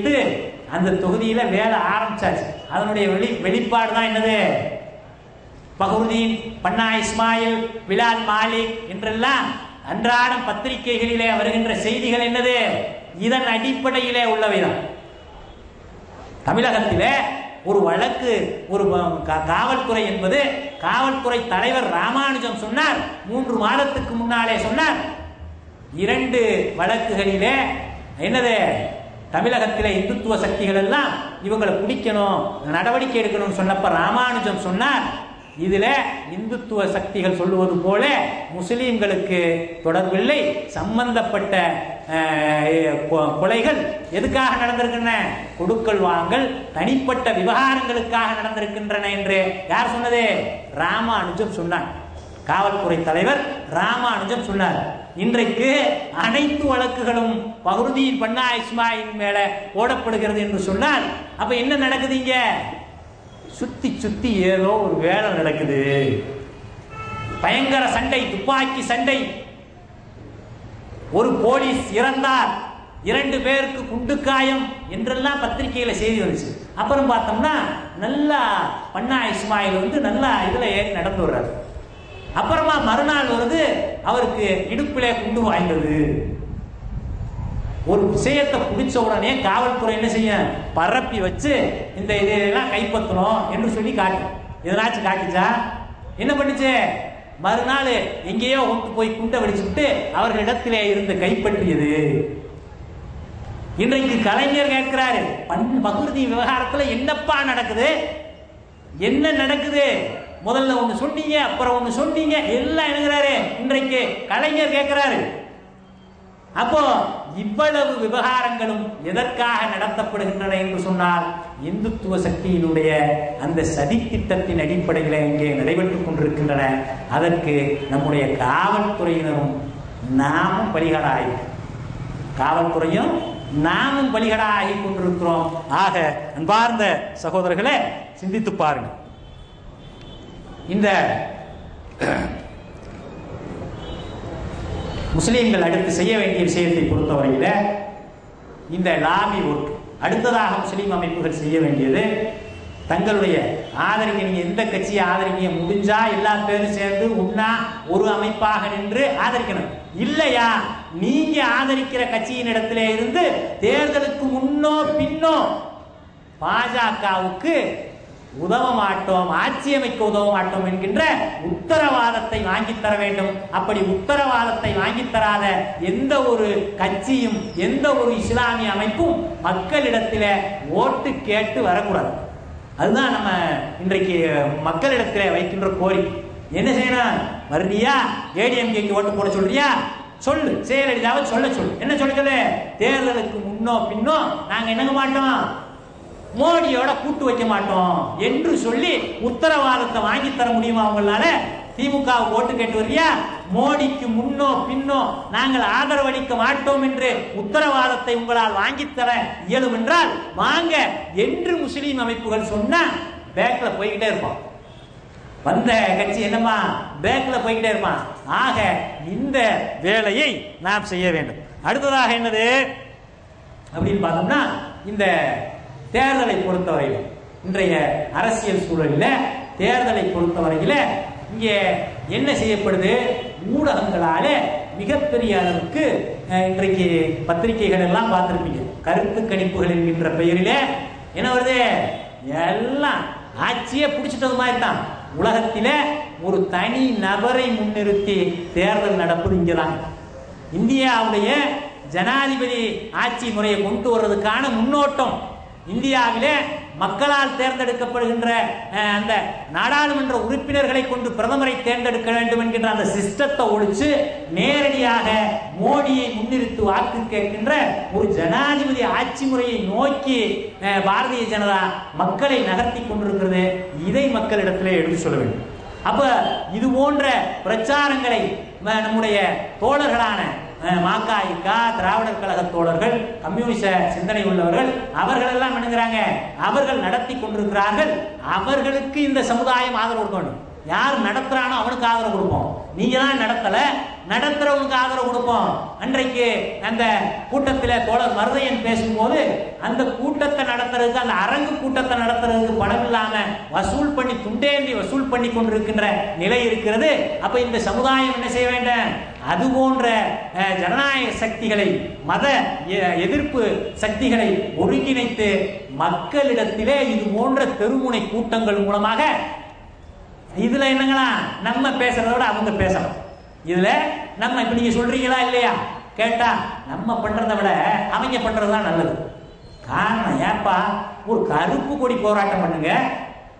இது அந்த தொகுதியில வேலை ஆரம்பிச்சாச்சு. அதனுடைய வெளி வெளிப்பாடு தான் என்னது? பகுதீன் பன்னா இஸ்மாயில் விலால் மாலிக் என்றெல்லாம் அன்றாடம் பத்திரிகைகளிலே வருகின்ற செய்திகள் என்னது? இதன் அடிப்படையிலே உள்ளவைதான். தமிழகத்திலே ஒரு வழக்கு ஒரு காவல்துறை என்பது காவல்துறை தலைவர் ராமானுஜம் சொன்னார் மூன்று மாதத்துக்கு முன்னாலே சொன்னார். இரண்டு வழக்குகளிலே என்னது? தமிழகத்தில் இந்துத்துவ சக்திகள் எல்லாம் இவங்களை பிடிக்கணும் நடவடிக்கை எடுக்கணும்னு சொன்னப்ப ராமானுஜம் சொன்னார். இதுல இந்துத்துவ சக்திகள் சொல்லுவது போல முஸ்லீம்களுக்கு தொடர்பில்லை சம்பந்தப்பட்ட கொ- கொலைகள் எதுக்காக நடந்திருக்கின்றன? கொடுக்கல் வாங்கல் தனிப்பட்ட விவகாரங்களுக்காக நடந்திருக்கின்றன என்று. யார் சொன்னது? ராமானுஜம் சொன்னார் காவல்துறை தலைவர் ராமானுஜம் சொன்னார் இன்றைக்கு அனைத்து வழக்குகளும் பகுதியில் பண்ணா இஸ்மாயின் மேல போடப்படுகிறது என்று சொன்னால் அப்ப என்ன நடக்குது இங்க? சுத்தி சுத்தி ஏதோ ஒரு வேலை நடக்குது. பயங்கர சண்டை துப்பாக்கி சண்டை. ஒரு போலீஸ் இறந்தார். இரண்டு பேருக்கு குண்டு காயம் என்றெல்லாம் பத்திரிகையில செய்தி வந்துச்சு. அப்புறம் பார்த்தோம்னா நல்லா பண்ணா இஸ்மாயில் வந்து நல்லா இதுல ஏறி நடந்து வர்றாரு. அப்புறமா மறுநாள் வருது அவருக்கு இடுப்பிலே குண்டு வாய்ந்தது. ஒரு விஷயத்தை பிடிச்ச உடனே காவல்துறை என்ன செய்யும் பரப்பி வச்சு இந்த இதெல்லாம் கைப்பற்றணும் என்று சொல்லி காட்டு. எதனாச்சும் காட்டுச்சா? என்ன பண்ணுச்சு? மறுநாள் எங்கேயோ ஒத்து போய் குண்டை வெடிச்சுட்டு அவர்களிடத்திலே இருந்து கைப்பற்றியது. இன்றைக்கு கலைஞர் கேட்கிறாரு பன் பகுதி விவகாரத்தில் என்னப்பா நடக்குது? என்ன நடக்குது? முதல்ல ஒண்ணு சொன்னீங்க அப்புறம் ஒண்ணு சொன்னீங்க எல்லாம் எழுதுறாரு. இன்றைக்கு கலைஞர் கேட்கிறாரு அப்போ இவ்வளவு விவகாரங்களும் எதற்காக நடத்தப்படுகின்றன என்று சொன்னால் இந்துத்துவ சக்தியினுடைய அந்த சதி திட்டத்தின் அடிப்படையில் இங்கே நடைபெற்றுக் கொண்டிருக்கின்றன. அதற்கு நம்முடைய காவல்துறையினரும் நாமும் பலிகளாய் காவல்துறையும் நாமும் பலிகளாகி கொண்டிருக்கிறோம். ஆக அன்பார்ந்த சகோதரர்களை சிந்தித்து பாருங்கள். இந்த முஸ்லீம்கள் அடுத்து செய்ய வேண்டிய விஷயத்தை பொறுத்தவரையில் இந்த லாபி ஒர்க் அடுத்ததாக முஸ்லீம் அமைப்புகள் செய்ய வேண்டியது தங்களுடைய ஆதரிக்க நீங்கள் எந்த கட்சியை ஆதரிக்க முடிஞ்சா எல்லா பேரும் சேர்ந்து உண்ணா ஒரு அமைப்பாக நின்று ஆதரிக்கணும். இல்லையா? நீங்க ஆதரிக்கிற கட்சியின் இடத்திலே இருந்து தேர்தலுக்கு முன்னோ பின்னோ பாஜகவுக்கு உதவ மாட்டோம் ஆட்சி அமைக்க உதவ மாட்டோம் என்கின்ற உத்தரவாதத்தை வாங்கித் தர வேண்டும். அப்படி உத்தரவாதத்தை வாங்கித் தராத எந்த ஒரு கட்சியும் எந்த ஒரு இஸ்லாமிய அமைப்பும் மக்களிடத்தில் ஓட்டு கேட்டு வரக்கூடாது. அதுதான் நம்ம இன்றைக்கு மக்களிடத்தில் வைக்கின்ற கோரிக்கை. என்ன செய்யணும்? வர்றியா? ஏடிஎம்கேக்கு ஓட்டு போட சொல்றியா? சொல்லு. செயலளிதாவை சொல்ல சொல்லு. என்ன சொல்ல சொல்லு தேர்தலுக்கு முன்னோ பின்னோ நாங்க என்னங்க மாட்டோம். மோடியோட கூட்டு வைக்க மாட்டோம் என்று சொல்லி உத்தரவாதத்தை வாங்கி தர முடியுமா அவங்களால திமுக ஓட்டு கேட்டு வரியா மோடிக்கு முன்னோ பின்னோ நாங்கள் ஆதரவளிக்க மாட்டோம் என்று உத்தரவாதத்தை உங்களால் வாங்கித் தர இயலும் என்றால் வாங்க என்று முஸ்லீம் அமைப்புகள் சொன்னா பேக்ல போய்கிட்டே இருப்போம் வந்த கட்சி என்னமா பேக்ல போய்கிட்டே இருப்பான். ஆக இந்த வேலையை நாம் செய்ய வேண்டும். அடுத்ததாக என்னது? அப்படின்னு பார்த்தோம்னா இந்த தேர்தலை பொறுத்தவரையில் இன்றைய அரசியல் சூழலில் தேர்தலை பொறுத்தவரையில் இங்கே என்ன செய்யப்படுது? ஊடகங்களால மிகப்பெரிய அளவுக்கு இன்றைக்கு பத்திரிகைகள் எல்லாம் பார்த்துருப்பீங்க. கருத்து கணிப்புகள் என்கின்ற பெயரிலே என்ன வருது? எல்லாம் ஆட்சியே பிடிச்சிட்டது மாதிரி தான் உலகத்தில ஒரு தனி நபரை முன்னிறுத்தி தேர்தல் நடப்பது இங்கதான். இந்தியாவுடைய ஜனாதிபதி ஆட்சி முறையை கொண்டு வர்றதுக்கான முன்னோட்டம். இந்தியாவிலே மக்களால் தேர்ந்தெடுக்கப்படுகின்ற அந்த நாடாளுமன்ற உறுப்பினர்களை கொண்டு பிரதமரை தேர்ந்தெடுக்க வேண்டும் என்கின்ற அந்த சிஸ்டத்தை ஒழிச்சு நேரடியாக மோடியை முன்னிறுத்து வாக்கு கேட்கின்ற ஒரு ஜனாதிபதி ஆட்சி முறையை நோக்கி பாரதிய ஜனதா மக்களை நகர்த்தி கொண்டிருக்கிறது. இதை மக்களிடத்திலே எடுத்து சொல்ல வேண்டும். அப்ப இது போன்ற பிரச்சாரங்களை நம்முடைய தோழர்களான அஹ், திராவிடர் கழக தோழர்கள் கம்யூனிச சிந்தனை உள்ளவர்கள் அவர்கள் எல்லாம் என்னங்கிறாங்க அவர்கள் நடத்தி கொண்டிருக்கிறார்கள். அவர்களுக்கு இந்த சமுதாயம் ஆதரவு கொடுக்கணும் யார் நடத்துறானோ அவனுக்கு ஆதரவு கொடுப்போம். நீங்க தான் நடத்தல நடத்துறவனுக்கு ஆதரவு கொடுப்போம். அன்றைக்கு அந்த கூட்டத்தில் தோழர் மருதையன் பேசும்போது அந்த கூட்டத்தை நடத்துறதுக்கு அந்த அரங்கு கூட்டத்தை நடத்துறதுக்கு பணம் இல்லாம வசூல் பண்ணி துண்டேந்தி வசூல் பண்ணி கொண்டிருக்கின்ற நிலை இருக்கிறது. அப்ப இந்த சமுதாயம் என்ன செய்ய வேண்டும்? அது போன்ற ஜனநாயக சக்திகளை மத எ- எதிர்ப்பு சக்திகளை ஒருங்கிணைத்து மக்களிடத்திலே இது போன்ற தெருமுனை கூட்டங்கள் மூலமாக இதுல என்னங்களா நம்ம பேசுறத விட அவங்க பேசணும். இதுல நம்ம இப்ப நீங்க சொல்றீங்களா இல்லையா? கேட்டா நம்ம பண்றதை விட அவங்க பண்றதுதான் நல்லது. காரணம் ஏப்பா ஒரு கருப்பு கொடி போராட்டம் பண்ணுங்க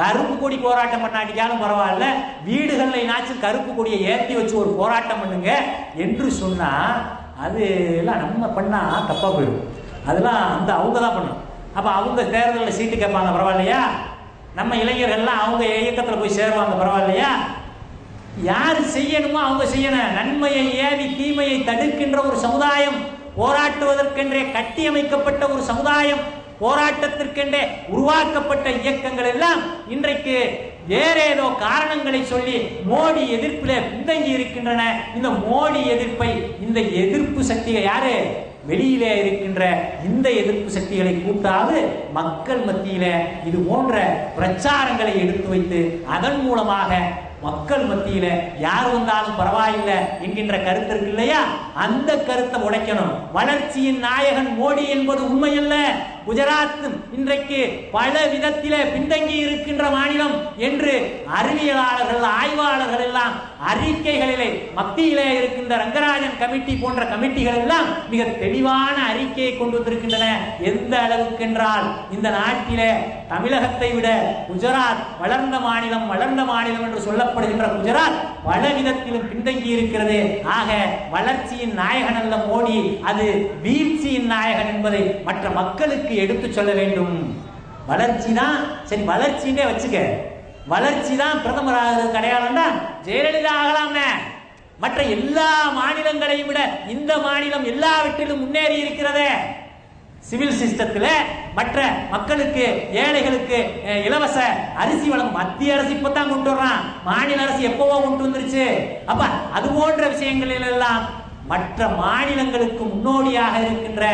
கருப்பு கொடி போராட்டம் பண்ணாட்டிக்காலும் பரவாயில்ல. வீடுகளில் என்னாச்சும் கருப்பு கொடியை ஏற்றி வச்சு ஒரு போராட்டம் பண்ணுங்க என்று சொன்னால் அது எல்லாம் நம்ம பண்ணால் தப்பாக போயிடும். அதெல்லாம் அந்த அவங்க தான் பண்ணணும். அப்போ அவங்க தேர்தலில் சீட்டு கேட்பாங்க பரவாயில்லையா? நம்ம இளைஞர்கள்லாம் அவங்க இயக்கத்தில் போய் சேருவாங்க பரவாயில்லையா? யார் செய்யணுமோ அவங்க செய்யணும். நன்மையை ஏவி தீமையை தடுக்கின்ற ஒரு சமுதாயம் போராட்டுவதற்கென்றே கட்டியமைக்கப்பட்ட ஒரு சமுதாயம். போராட்டத்திற்கென்றே உருவாக்கப்பட்ட இயக்கங்கள் எல்லாம் இன்றைக்கு வேறேதோ காரணங்களை சொல்லி மோடி எதிர்ப்பிலே பின்தங்கி இருக்கின்றன. இந்த மோடி எதிர்ப்பை இந்த எதிர்ப்பு சக்திகள் யாரு? வெளியிலே இருக்கின்ற இந்த எதிர்ப்பு சக்திகளை கூட்டாது மக்கள் மத்தியில இது போன்ற பிரச்சாரங்களை எடுத்து வைத்து அதன் மூலமாக மக்கள் மத்தியில யார் வந்தாலும் பரவாயில்லை என்கின்ற கருத்து இருக்கு இல்லையா? அந்த கருத்தை உடைக்கணும் வளர்ச்சியின் நாயகன் மோடி என்பது உண்மையல்ல. குஜராத் இன்றைக்கு பல விதத்திலே பின்தங்கி இருக்கின்ற மாநிலம் என்று அறிவியலாளர்கள் ஆய்வாளர்கள் எல்லாம் அறிக்கைகளிலே மத்தியிலே இருக்கின்ற ரங்கராஜன் கமிட்டி போன்ற கமிட்டிகள் எல்லாம் மிக தெளிவான அறிக்கையை கொண்டு வந்திருக்கின்றன. எந்த அளவுக்கு என்றால் இந்த நாட்டிலே தமிழகத்தை விட குஜராத் வளர்ந்த மாநிலம் வளர்ந்த மாநிலம் என்று சொல்லப்படுகின்ற குஜராத் பல விதத்திலும் பின்தங்கி இருக்கிறது. ஆக வளர்ச்சியின் நாயகன் அல்ல மோடி. அது வீழ்ச்சியின் நாயகன் என்பதை மற்ற மக்களுக்கு எடுத்து சொல்ல வேண்டும். வளர்ச்சி தான் சரி வளர்ச்சின்னே வச்சுக்க. வளர்ச்சி தான் பிரதமர் ஆகிறது அடையாளம்னா ஜெயலலிதா ஆகலாம்னே. மற்ற எல்லா மாநிலங்களையும் விட இந்த மாநிலம் எல்லாவற்றிலும் முன்னேறி இருக்கிறதே. சிவில் சிஸ்டத்துல மற்ற மக்களுக்கு ஏழைகளுக்கு இலவச அரிசி வழங்கும் மத்திய அரசு இப்பதான் கொண்டு வர்றான். மாநில அரசு எப்பவோ கொண்டு வந்துருச்சு. அப்ப அது போன்ற விஷயங்களில் எல்லாம் மற்ற மாநிலங்களுக்கு முன்னோடியாக இருக்கின்ற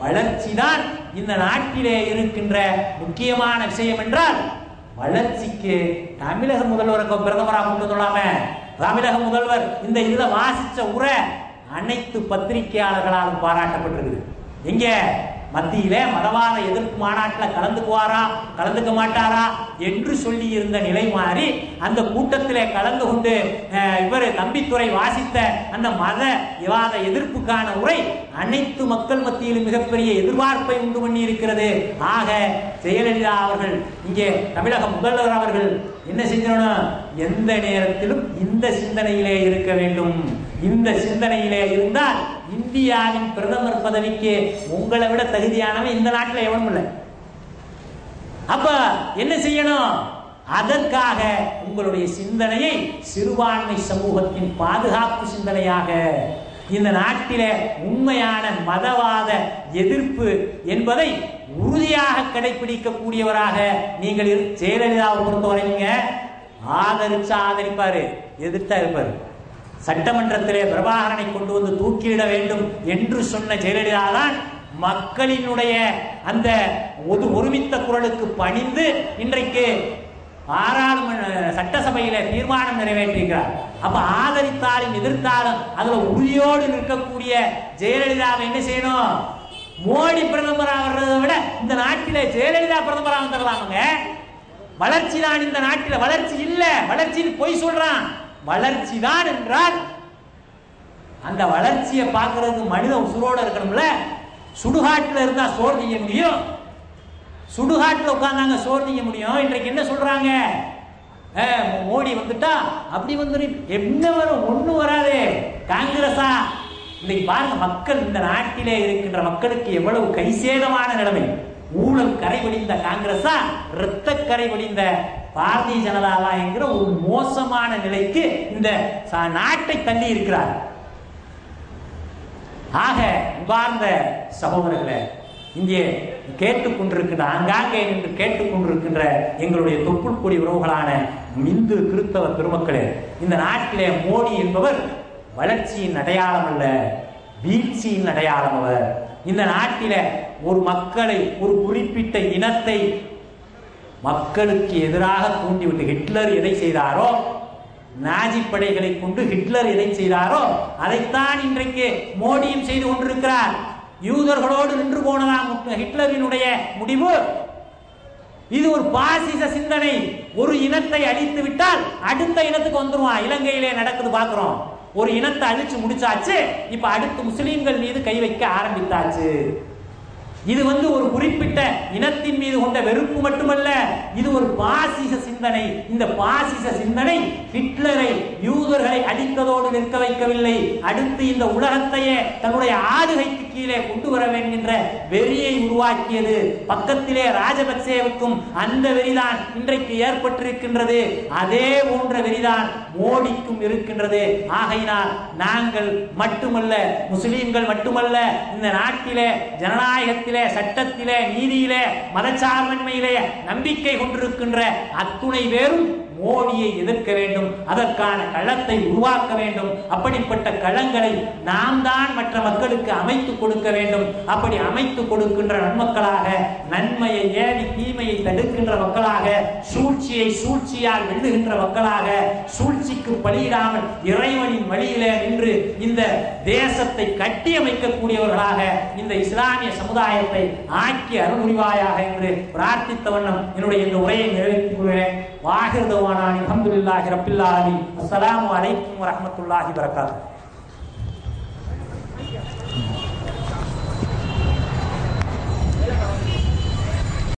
வளர்ச்சி தான் இந்த நாட்டிலே இருக்கின்ற முக்கியமான விஷயம் என்றால் வளர்ச்சிக்கு தமிழக முதல்வருக்கு பிரதமராக கொண்டு சொல்லாம தமிழக முதல்வர் இந்த இதில் வாசித்த உரை அனைத்து பத்திரிகையாளர்களாலும் பாராட்டப்பட்டிருக்குது. எங்கே? மத்தியில மதவாத எதிர்ப்பு மாநாட்டில் கலந்துக்குவாரா கலந்துக்க மாட்டாரா என்று சொல்லி இருந்த நிலை மாறி அந்த கூட்டத்திலே கலந்து கொண்டு இவர் தம்பித்துறை வாசித்த அந்த மத விவாத எதிர்ப்புக்கான உரை அனைத்து மக்கள் மத்தியிலும் மிகப்பெரிய எதிர்பார்ப்பை உண்டு பண்ணி இருக்கிறது ஆக ஜெயலலிதா அவர்கள் இங்கே தமிழக முதல்வர் அவர்கள் என்ன செஞ்சணும் எந்த நேரத்திலும் இந்த சிந்தனையிலே இருக்க வேண்டும். இந்த சிந்தனையிலே இருந்தால் இந்தியாவின் பிரதமர் பதவிக்கு உங்களை விட தகுதியானவன் இந்த நாட்டில் எவனும் இல்லை. அப்ப என்ன செய்யணும்? அதற்காக உங்களுடைய சிந்தனையை சிறுபான்மை சமூகத்தின் பாதுகாப்பு சிந்தனையாக இந்த நாட்டில உண்மையான மதவாத எதிர்ப்பு என்பதை உறுதியாக கடைபிடிக்கக்கூடியவராக நீங்கள் ஜெயலலிதாவை ஜெயலலிதாவை பொறுத்தவரைங்க ஆதரிச்சா ஆதரிப்பாரு எதிர்த்தா இருப்பாரு. சட்டமன்றத்திலே பிரபாகரனை கொண்டு வந்து தூக்கிவிட வேண்டும் என்று சொன்ன ஜெயலலிதா தான் மக்களினுடைய அந்த ஒரு ஒருமித்த குரலுக்கு பணிந்து இன்றைக்கு பாராளுமன்ற சட்டசபையில தீர்மானம் நிறைவேற்றிருக்கிறார் அப்ப ஆதரித்தாலும் எதிர்த்தாலும் அதுல உறுதியோடு நிற்கக்கூடிய ஜெயலலிதாவை என்ன செய்யணும்? மோடி பிரதமர் ஆகிறத விட இந்த நாட்டில ஜெயலலிதா பிரதமராக வந்துடலாமுங்க வளர்ச்சி தான் இந்த நாட்டில் வளர்ச்சி இல்ல. வளர்ச்சின்னு பொய் சொல்றான். வளர்ச்சி தான் என்றால் அந்த வளர்ச்சியை பார்க்கறதுக்கு மனித உசுரோட இருக்கணும்ல? சுடுகாட்டில் இருந்தா சோறு செய்ய முடியும். சுடுகாட்டில் உட்காந்தாங்க சோறு செய்ய முடியும். இன்றைக்கு என்ன சொல்றாங்க? மோடி வந்துட்டா? அப்படி வந்து என்ன வரும்? ஒண்ணு வராது. காங்கிரஸா? இன்னைக்கு பாருங்க மக்கள் இந்த நாட்டிலே இருக்கின்ற மக்களுக்கு எவ்வளவு கைசேதமான நிலைமை. ஊழல் கரை வடிந்த காங்கிரஸா? இரத்த கரை வடிந்த பாரதிய ஜனதாவா என்கிற ஒரு மோசமான நிலைக்கு இந்த நாட்டை தள்ளி இருக்கிறார். ஆக உபார்ந்த சகோதரர்களை இங்கே கேட்டுக்கொண்டிருக்கின்ற ஆங்காங்கே நின்று கேட்டுக்கொண்டிருக்கின்ற எங்களுடைய தொப்புள் கொடி உறவுகளான இந்து கிறிஸ்தவ பெருமக்களே இந்த நாட்டிலே மோடி என்பவர் வளர்ச்சியின் அடையாளம் அல்ல வீழ்ச்சியின் அடையாளம் அவர். இந்த நாட்டில ஒரு மக்களை ஒரு குறிப்பிட்ட இனத்தை மக்களுக்கு எதிராக தூண்டிவிட்டு ஹிட்லர் எதை செய்தாரோ நாஜி படைகளை கொண்டு ஹிட்லர் எதை செய்தாரோ அதைத்தான் இன்றைக்கு மோடியும் செய்து கொண்டிருக்கிறார். யூதர்களோடு நின்று போனதாம் ஹிட்லரினுடைய முடிவு. இது ஒரு பாசிச சிந்தனை. ஒரு இனத்தை அழித்து விட்டால் அடுத்த இனத்துக்கு வந்துருவான் இலங்கையிலே நடக்குது பாக்குறோம் ஒரு இனத்தை அழிச்சு முடிச்சாச்சு. இப்ப அடுத்து முஸ்லீம்கள் மீது கை வைக்க ஆரம்பித்தாச்சு. இது வந்து ஒரு குறிப்பிட்ட இனத்தின் மீது கொண்ட வெறுப்பு மட்டுமல்ல இது ஒரு பாசிச சிந்தனை. இந்த பாசிச சிந்தனை ஹிட்லரை யூதர்களை அடித்ததோடு நிற்க வைக்கவில்லை. அடுத்து இந்த உலகத்தையே தன்னுடைய ஆளுகைக்கு கீழே கொண்டு வர வேண்டுகின்ற வெறியை உருவாக்கியது. பக்கத்திலே ராஜபக்சேவுக்கும் அந்த வெறிதான் இன்றைக்கு ஏற்பட்டிருக்கின்றது. அதே போன்ற வெறிதான் மோடிக்கும் இருக்கின்றது. ஆகையினால் நாங்கள் மட்டுமல்ல முஸ்லீம்கள் மட்டுமல்ல இந்த நாட்டிலே ஜனநாயக சட்டத்திலே நீதியிலே மதச்சார்பன்மையிலே நம்பிக்கை கொண்டிருக்கின்ற அத்துணை பேரும் மோடியை எதிர்க்க வேண்டும் அதற்கான களத்தை உருவாக்க வேண்டும். அப்படிப்பட்ட களங்களை நாம் தான் மற்ற மக்களுக்கு அமைத்து கொடுக்க வேண்டும். அப்படி அமைத்து கொடுக்கின்ற நன்மக்களாக நன்மையை ஏறி தீமையை தடுக்கின்ற மக்களாக சூழ்ச்சியை சூழ்ச்சியால் வெல்லுகின்ற மக்களாக சூழ்ச்சிக்கு பலியிடாமல் இறைவனின் வழியிலே நின்று இந்த தேசத்தை கட்டி அமைக்கக்கூடியவர்களாக இந்த இஸ்லாமிய சமுதாயத்தை ஆக்கி அருள்புரிவாயாக என்று பிரார்த்தித்த வண்ணம் என்னுடைய இந்த உரையை நிறைவேற்றி கொள்கிறேன். வாகிருதவானான் அல்ஹம்துலில்லாஹி ரப்பில் ஆலமீன். அஸ்ஸலாமு அலைக்கும் வரஹ்மத்துல்லாஹி வரகாத்துஹு